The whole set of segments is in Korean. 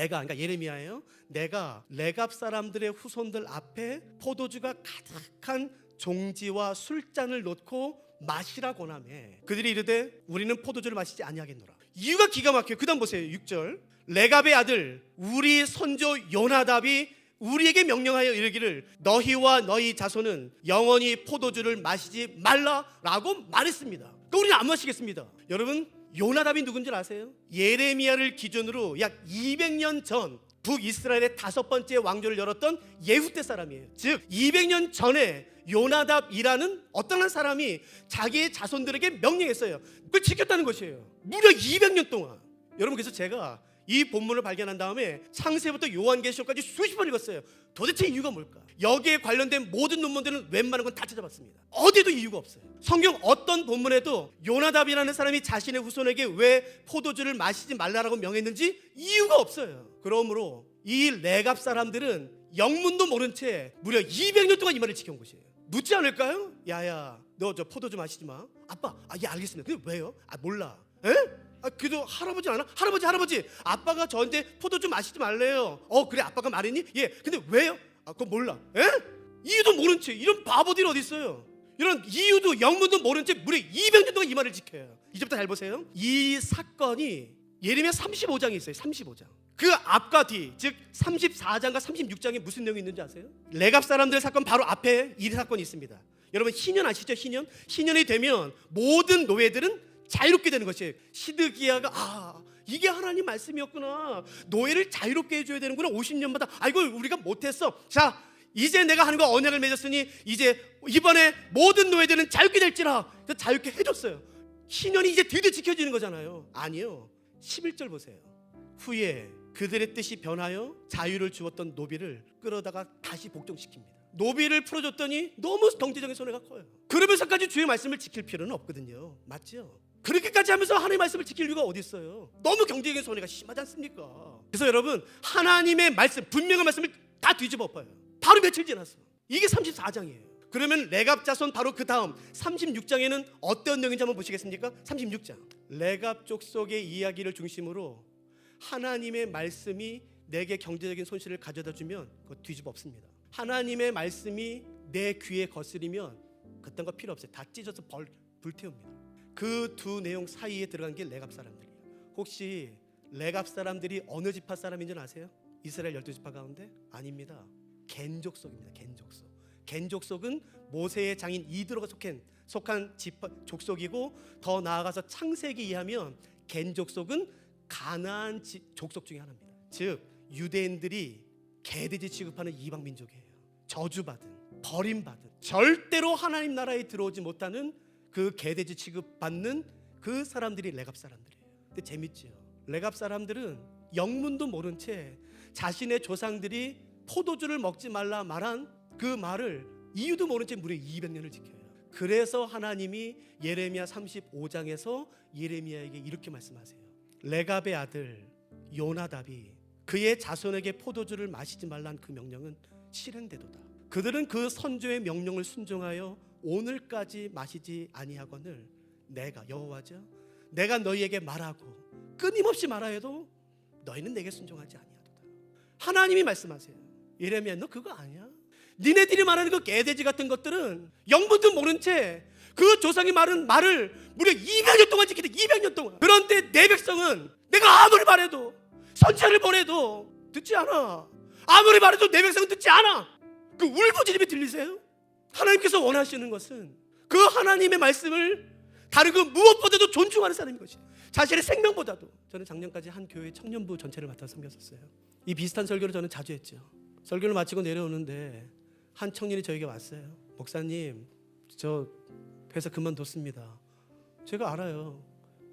내가 그러니까 예레미야예요. 내가 레갑 사람들의 후손들 앞에 포도주가 가득한 종지와 술잔을 놓고 마시라 권하매 그들이 이르되 우리는 포도주를 마시지 아니하겠노라. 이유가 기가 막혀요. 그다음 보세요. 6절. 레갑의 아들 우리 선조 요나답이 우리에게 명령하여 이르기를 너희와 너희 자손은 영원히 포도주를 마시지 말라라고 말했습니다. 그러니까 우리는 안 마시겠습니다. 여러분 요나답이 누군지 아세요? 예레미야를 기준으로 약 200년 전 북이스라엘의 다섯 번째 왕조를 열었던 예후 때 사람이에요. 즉 200년 전에 요나답이라는 어떤 한 사람이 자기의 자손들에게 명령했어요. 그걸 지켰다는 것이에요. 무려 200년 동안. 여러분 그래서 제가 이 본문을 발견한 다음에 창세부터 요한계시록까지 수십 번 읽었어요. 도대체 이유가 뭘까? 여기에 관련된 모든 논문들은 웬만한 건 다 찾아봤습니다. 어디도 이유가 없어요. 성경 어떤 본문에도 요나답이라는 사람이 자신의 후손에게 왜 포도주를 마시지 말라라고 명했는지 이유가 없어요. 그러므로 이 레갑 사람들은 영문도 모른 채 무려 200년 동안 이 말을 지켜온 것이에요. 묻지 않을까요? 야야, 너 저 포도주 마시지 마. 아빠, 아, 예 알겠습니다. 근데 왜요? 아 몰라. 에? 아, 그래도 할아버지 알아? 할아버지, 할아버지. 아빠가 저한테 포도주 마시지 말래요. 어, 그래, 아빠가 말했니? 예. 근데 왜요? 아, 그건 몰라. 에? 이유도 모른 채 이런 바보들이 어디 있어요? 이런 이유도 영문도 모른 채 무려 200년 동안 이 말을 지켜요. 이제부터 잘 보세요. 이 사건이 예레미야 35장에 있어요. 35장. 그 앞과 뒤, 즉 34장과 36장에 무슨 내용이 있는지 아세요? 레갑 사람들 사건 바로 앞에 이 사건이 있습니다. 여러분 희년 아시죠? 희년? 희년이 되면 모든 노예들은 자유롭게 되는 것이에요. 시드기야가 아 이게 하나님 말씀이었구나. 노예를 자유롭게 해줘야 되는구나. 50년마다 아이고 우리가 못했어. 자 이제 내가 하는 거 언약을 맺었으니 이제 이번에 모든 노예들은 자유롭게 될지라. 자유롭게 해줬어요. 희년이 이제 드디어 지켜지는 거잖아요. 아니요. 11절 보세요. 후에 그들의 뜻이 변하여 자유를 주었던 노비를 끌어다가 다시 복종시킵니다. 노비를 풀어줬더니 너무 경제적인 손해가 커요. 그러면서까지 주의 말씀을 지킬 필요는 없거든요. 맞죠? 그렇게까지 하면서 하나님의 말씀을 지킬 이유가 어디 있어요? 너무 경제적인 손해가 심하지 않습니까? 그래서 여러분 하나님의 말씀 분명한 말씀을 다 뒤집어 엎어요. 바로 며칠 지났어. 이게 34장이에요. 그러면 레갑 자손 바로 그 다음 36장에는 어떤 내용인지 한번 보시겠습니까? 36장. 레갑 족속의 이야기를 중심으로 하나님의 말씀이 내게 경제적인 손실을 가져다 주면 그거 뒤집어 엎습니다. 하나님의 말씀이 내 귀에 거스리면 그딴 거 필요 없어요. 다 찢어서 벌, 불태웁니다. 그 두 내용 사이에 들어간 게 레갑 사람들이에요. 혹시 레갑 사람들이 어느 지파 사람인지 아세요? 이스라엘 열두 지파 가운데 아닙니다. 겐족속입니다. 겐족속. 겐족속은 모세의 장인 이드로가 속한 속한 지파 족속이고 더 나아가서 창세기 이하면 겐족속은 가나안 지- 족속 중에 하나입니다. 즉 유대인들이 개돼지 취급하는 이방 민족이에요. 저주받은 버림받은 절대로 하나님 나라에 들어오지 못하는 그 개돼지 취급받는 그 사람들이 레갑 사람들이에요. 근데 재밌죠. 레갑 사람들은 영문도 모른 채 자신의 조상들이 포도주를 먹지 말라 말한 그 말을 이유도 모른 채 무려 200년을 지켜요. 그래서 하나님이 예레미야 35장에서 예레미야에게 이렇게 말씀하세요. 레갑의 아들 요나답이 그의 자손에게 포도주를 마시지 말란 그 명령은 실행되도다. 그들은 그 선조의 명령을 순종하여 오늘까지 마시지 아니하거늘 내가 여호와죠. 내가 너희에게 말하고 끊임없이 말하여도 너희는 내게 순종하지 아니하도다. 하나님이 말씀하세요. 예레미야 너 그거 아니야? 니네들이 말하는 그 개돼지 같은 것들은 영문도 모른 채 그 조상이 말은 말을 무려 200년 동안 지키대 200년 동안 그런데 내 백성은 내가 아무리 말해도 선체를 보내도 듣지 않아. 아무리 말해도 내 백성은 듣지 않아. 그 울부짖음이 들리세요? 하나님께서 원하시는 것은 그 하나님의 말씀을 다른 그 무엇보다도 존중하는 사람인 것이 자신의 생명보다도 저는 작년까지 한 교회 청년부 전체를 맡아 섬겼었어요. 이 비슷한 설교를 저는 자주 했죠. 설교를 마치고 내려오는데 한 청년이 저에게 왔어요. 목사님 저 회사 그만뒀습니다. 제가 알아요.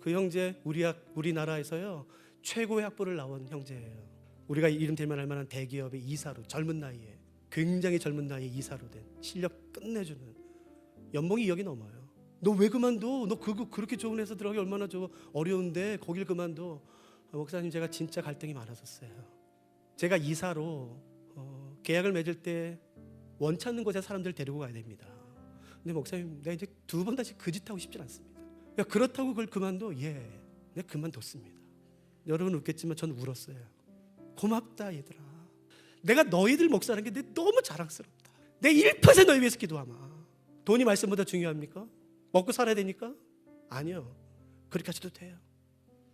그 형제 우리 학 우리나라에서요 최고의 학부를 나온 형제예요 우리가 이름 대면 알만한 대기업의 이사로 젊은 나이에 굉장히 젊은 나이에 이사로 된 실력 끝내주는 연봉이 2억이 넘어요. 너 왜 그만둬? 너 그거 그렇게 좋은 회사 들어가기 얼마나 저 어려운데 거길 그만둬? 아, 목사님 제가 진짜 갈등이 많았었어요. 제가 이사로 어, 계약을 맺을 때 원치 않는 곳에 사람들 데리고 가야 됩니다. 근데 목사님 내가 이제 두 번 다시 그 짓 하고 싶진 않습니다. 야 그렇다고 그걸 그만둬? 예, 내가 그만뒀습니다. 여러분 웃겠지만 전 울었어요. 고맙다 얘들아. 내가 너희들 목사라는 게 내 너무 자랑스럽다. 내 1% 너희 위해서 기도하마. 돈이 말씀보다 중요합니까? 먹고 살아야 되니까? 아니요. 그렇게 하셔도 돼요.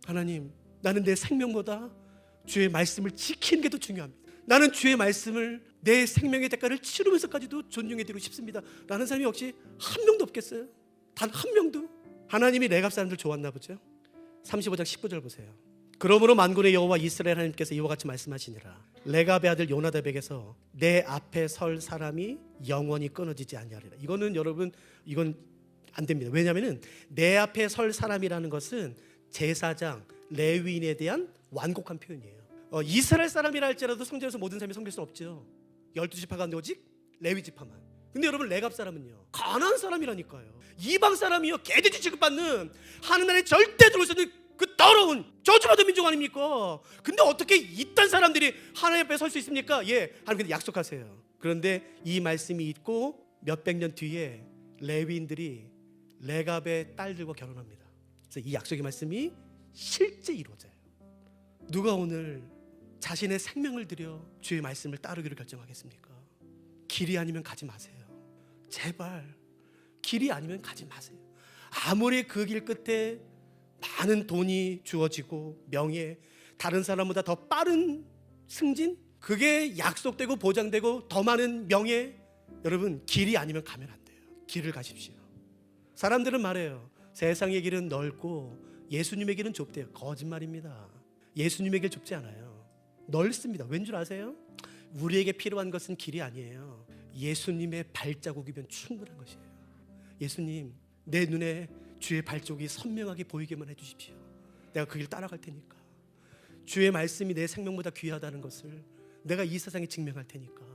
하나님, 나는 내 생명보다 주의 말씀을 지키는 게 더 중요합니다. 나는 주의 말씀을 내 생명의 대가를 치르면서까지도 존중해 드리고 싶습니다. 라는 사람이 혹시 한 명도 없겠어요? 단 한 명도? 하나님이 레갑 사람들 좋았나 보죠. 35장 19절 보세요. 그러므로 만군의 여호와 이스라엘 하나님께서 이와 같이 말씀하시니라. 레갑의 아들 요나답에게서 내 앞에 설 사람이 영원히 끊어지지 아니하리라. 이거는 여러분 이건 안 됩니다. 왜냐하면은 내 앞에 설 사람이라는 것은 제사장 레위인에 대한 완곡한 표현이에요. 어, 이스라엘 사람이라 할지라도 성전에서 모든 사람이 섬길 수 없죠. 열두 지파 가운데 오직 레위 지파만. 근데 여러분 레갑 사람은요 가나안 사람이라니까요. 이방 사람이요 개돼지 취급받는 하나님의 절대 들어올 수그 더러운 저주받은 민족 아닙니까? 근데 어떻게 이딴 사람들이 하나님 앞에 설 수 있습니까? 예, 하나님 약속하세요. 그런데 이 말씀이 있고 몇백 년 뒤에 레위인들이 레갑의 딸들과 결혼합니다. 그래서 이 약속의 말씀이 실제 이루어져요. 누가 오늘 자신의 생명을 들여 주의 말씀을 따르기로 결정하겠습니까? 길이 아니면 가지 마세요. 제발 길이 아니면 가지 마세요. 아무리 그 길 끝에 많은 돈이 주어지고 명예, 다른 사람보다 더 빠른 승진, 그게 약속되고 보장되고 더 많은 명예, 여러분 길이 아니면 가면 안 돼요. 길을 가십시오. 사람들은 말해요. 세상의 길은 넓고 예수님의 길은 좁대요. 거짓말입니다. 예수님의 길 좁지 않아요. 넓습니다. 왠 줄 아세요? 우리에게 필요한 것은 길이 아니에요. 예수님의 발자국이면 충분한 것이에요. 예수님, 내 눈에 주의 발자국이 선명하게 보이게만 해주십시오. 내가 그 길 따라갈 테니까. 주의 말씀이 내 생명보다 귀하다는 것을 내가 이 세상에 증명할 테니까.